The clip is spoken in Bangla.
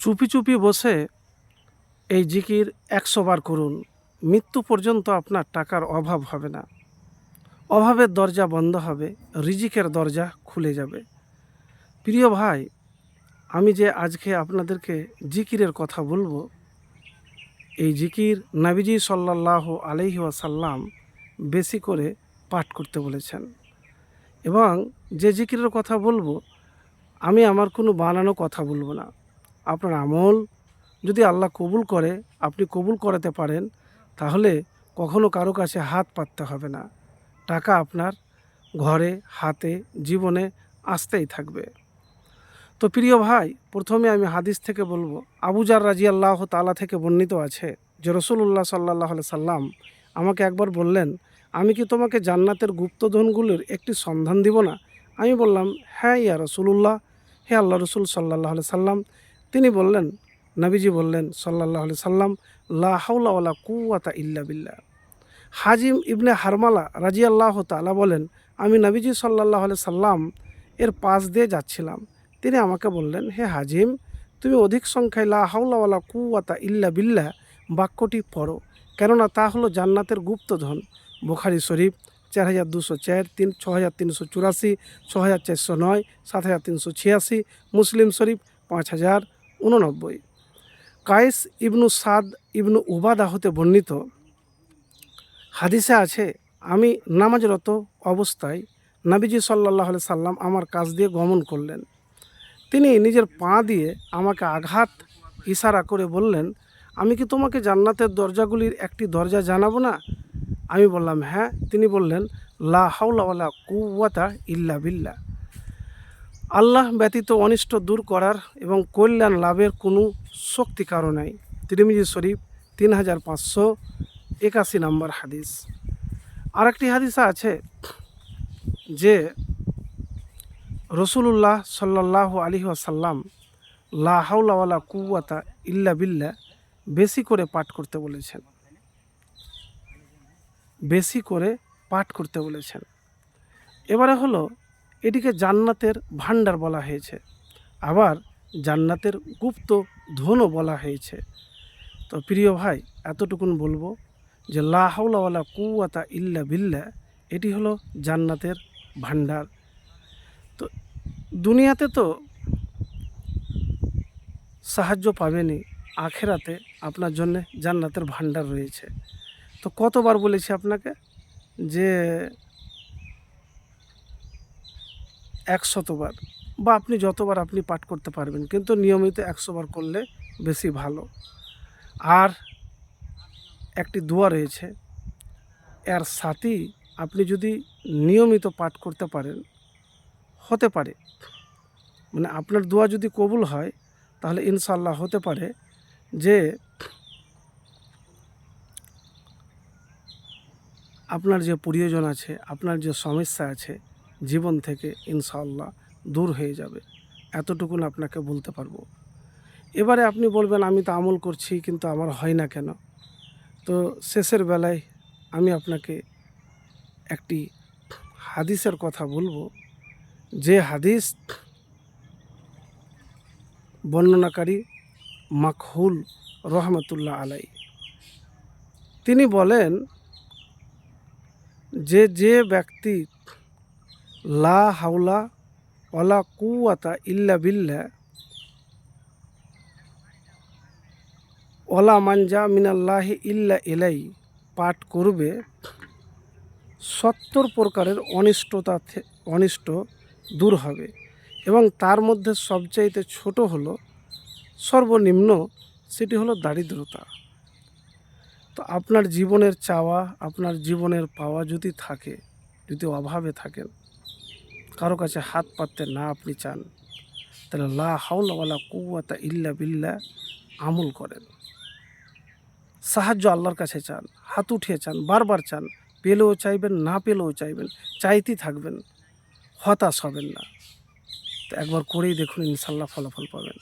চুপি চুপি বসে এই জিকির একশো বার করুন। মৃত্যু পর্যন্ত আপনার টাকার অভাব হবে না। অভাবের দরজা বন্ধ হবে, রিজিকের দরজা খুলে যাবে। প্রিয় ভাই, আমি যে আজকে আপনাদেরকে জিকিরের কথা বলব, এই জিকির নাবিজি সাল্লাহ আলহি ওয়াসাল্লাম বেশি করে পাঠ করতে বলেছেন। এবং যে জিকিরের কথা বলব, আমি আমার কোনো বানানো কথা বলব না। আপনার আমল যদি আল্লাহ কবুল করে, আপনি কবুল করাতে পারেন, তাহলে কখনো কারও কাছে হাত পাততে হবে না। টাকা আপনার ঘরে, হাতে, জীবনে আসতেই থাকবে। তো প্রিয় ভাই, প্রথমে আমি হাদিস থেকে বলব আবুজার রাজি আল্লাহ তালা থেকে বর্ণিত আছে যে রসুল্লাহ সাল্লাহ সাল্লাম আমাকে একবার বললেন, আমি কি তোমাকে জান্নাতের গুপ্তধনগুলির একটি সন্ধান দিব না? আমি বললাম হ্যাঁ ইয়া রসুল্লাহ হে আল্লাহ রসুল সাল্লাহ সাল্লাম তিনি বললেন, নবীজি বললেন সাল্লাহ সাল্লাম, লা হাউলা কুয়াতা ইল্লা বিল্লাহ। হাজিম ইবনে হারমালা রাজি আল্লাহ তালা বলেন, আমি নবীজি সাল্লাহ সাল্লাম এর পাশ দিয়ে যাচ্ছিলাম। তিনি আমাকে বললেন, হে হাজিম, তুমি অধিক সংখ্যায় লা হাউলাওয়ালা কুয়াতা ইল্লা বিল্লাহ বাক্যটি পড়ো, কেননা তা হলো জান্নাতের গুপ্তধন বুখারি শরীফ চার হাজার দুশো চার, তিন ছ হাজার তিনশো চুরাশি ছ হাজার চারশো নয়, সাত হাজার তিনশো ছিয়াশি, মুসলিম শরীফ পাঁচ হাজার উননব্বই কায়েস ইবনু সাদ ইবনু উবাদা হতে বর্ণিত। হাদিসে আছে, আমি নামাজরত অবস্থায় নাবিজি সাল্লাহ সাল্লাম আমার কাজ দিয়ে গমন করলেন। তিনি নিজের পা দিয়ে আমাকে আঘাত, ইশারা করে বললেন, আমি কি তোমাকে জান্নাতের দরজাগুলির একটি দরজা জানাব না আমি বললাম হ্যাঁ। তিনি বললেন, লা হাউলা কুয়াতা ইল্লা বিল্লা আল্লাহ ব্যতীত অনিষ্ট দূর করার এবং কল্যাণ লাভের কোনো শক্তি কারও নাই। তিরমিজি শরীফ তিন হাজার পাঁচশো একাশি নম্বর হাদিস। আরেকটি হাদিস আছে যে রসুলুল্লাহ সাল্লাহ আলী আসাল্লাম লা হাউলাওয়ালা কুয়াতা ইল্লা বিল্লা বেশি করে পাঠ করতে বলেছেন। বেশি করে পাঠ করতে বলেছেন। এবারে হলো এটিকে জান্নাতের ভাণ্ডার বলা হয়েছে। আবার জান্নাতের গুপ্ত ধনও বলা হয়েছে। তো প্রিয় ভাই, এতটুকুন বলব যে, লা হাউলাওয়ালা কুয়াতা ইল্লা বিল্লা এটি হলো জান্নাতের ভাণ্ডার। তো দুনিয়াতে তো সাহায্য পাবেনি আখেরাতে আপনার জন্য জান্নাতের ভাণ্ডার রয়েছে। তো কতবার বলেছি আপনাকে যে একশতবার বা আপনি যতবার আপনি পাঠ করতে পারবেন, কিন্তু নিয়মিত একশোবার করলে বেশি ভালো। আর একটি দোয়া রয়েছে, এর সাথেই আপনি যদি নিয়মিত পাঠ করতে পারেন, হতে পারে। মানে আপনার দোয়া যদি কবুল হয়, তাহলে ইনশাল্লাহ হতে পারে যে আপনার যে প্রিয়জন আছে, আপনার যে সমস্যা আছে জীবন থেকে ইনশাআল্লাহ দূর হয়ে যাবে। এতটুকুন আপনাকে বলতে পারব। এবারে আপনি বলবেন, আমি তো আমল করছি, কিন্তু আমার হয় না কেন? তো শেষের বেলায় আমি আপনাকে একটি হাদিসের কথা বলব। যে হাদিস বর্ণনাকারী মাকহুল রহমতুল্লাহ আলাই তিনি বলেন যে যে ব্যক্তি লা হাওলা ওলা কুয়াতা ইল্লা বিল্লা। ওলা মানজা মিনাল্লাহি ইল্লা ইলাই। পাঠ করবে সত্তর প্রকারের অনিষ্টতা অনিষ্ট দূর হবে এবং তার মধ্যে সবচাইতে ছোট হলো সর্বনিম্ন সেটি হলো দারিদ্রতা। তো আপনার জীবনের চাওয়া, আপনার জীবনের পাওয়া যদি থাকে, যদি অভাবে থাকেন কারও কাছে হাত পাততে না আপনি চান, তাহলে লা হাউলাওয়ালা কুয়াতা ইল্লা বিল্লা আমল করেন। সাহায্য আল্লাহর কাছে চান, হাত উঠিয়ে চান, বারবার চান, পেলেও চাইবেন, না পেলেও চাইবেন, চাইতেই থাকবেন, হতাশ হবেন না। তো একবার করেই দেখুন ইনশাল্লাহ ফলাফল পাবেন।